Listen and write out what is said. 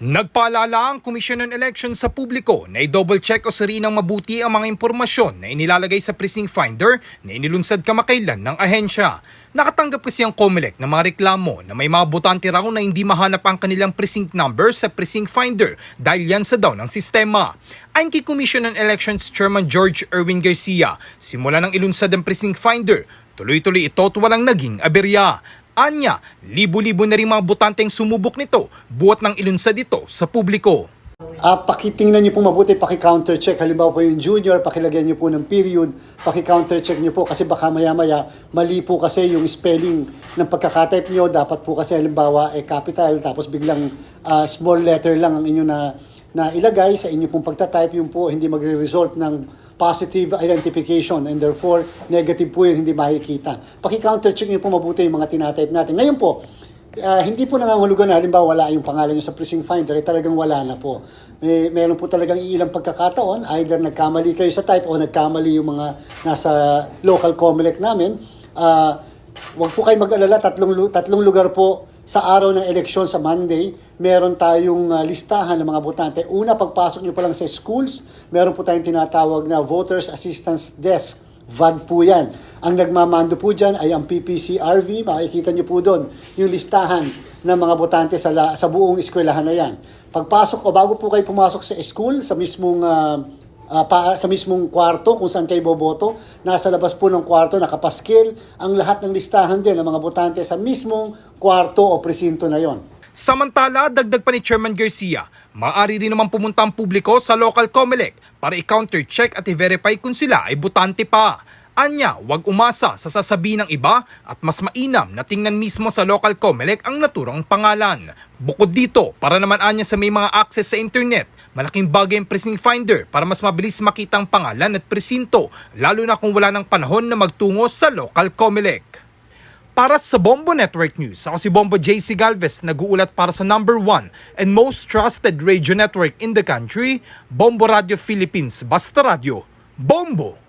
Nagpaalala ang Commission on Elections sa publiko na i-double check o suriin ng mabuti ang mga impormasyon na inilalagay sa precinct finder na inilunsad kamakailan ng ahensya. Nakatanggap kasi ang COMELEC ng mga reklamo na may mga botante raw na hindi mahanap ang kanilang precinct number sa precinct finder dahil yan sa daw ng sistema. Ayon kay Commission on Elections Chairman George Erwin Garcia, simula ng ilunsad ang precinct finder, tuloy-tuloy ito at walang naging aberya. Anya, libo-libo na rin mga botanteng sumubok nito buhat ng ilunsad ito sa publiko. Ah, pakitingnan niyo po mabuti, paki-counter check. Halimbawa po yung junior, pakilagyan niyo po ng period, paki-counter check niyo po kasi baka maya-maya mali po kasi yung spelling ng pagkakatype niyo. Dapat po kasi halimbawa eh capital tapos biglang ah, small letter lang ang inyo na na ilagay sa inyo pong pagtatype yung po hindi magre-result ng positive identification and therefore negative po yun hindi makikita. Paki-counter check niyo po mabuti yung mga tinatype natin. Ngayon po, Ah, hindi po nangangahulugan na halimbawa wala yung pangalan nyo sa precinct finder, eh, talagang wala na po. May, meron po talagang ilang pagkakataon, either nagkamali kayo sa type o nagkamali yung mga nasa local COMELEC namin. Ah, Huwag po kayo mag-alala, tatlong, tatlong lugar po sa araw ng eleksyon sa Monday, meron tayong ah, listahan ng mga botante. Una, pagpasok nyo pa lang sa schools, meron po tayong tinatawag na Voters Assistance Desk. VAD po yan. Ang nagmamando po dyan ay ang PPCRV. Makikita nyo po doon yung listahan ng mga botante sa, la- sa buong eskwelahan na yan. Pagpasok o bago po kayo pumasok sa school, sa mismong ah, ah, pa, sa mismong kwarto kung saan kayo boboto, nasa labas po ng kwarto, nakapaskil ang lahat ng listahan din ng mga botante sa mismong kwarto o presinto na yon. Samantala, dagdag pa ni Chairman Garcia, maaari rin naman pumunta ang publiko sa local COMELEC para i-counter check at i-verify kung sila ay butante pa. Anya, wag umasa sa sasabihin ng iba at mas mainam na tingnan mismo sa local COMELEC ang naturang pangalan. Bukod dito, para naman anya sa may mga access sa internet, malaking bagay ang precinct finder para mas mabilis makita ang pangalan at presinto, lalo na kung wala ng panahon na magtungo sa local COMELEC. Para sa Bombo Network News, ako si Bombo JC Galvez, nag-uulat para sa number one and most trusted radio network in the country, Bombo Radio Philippines, Basta Radio, Bombo!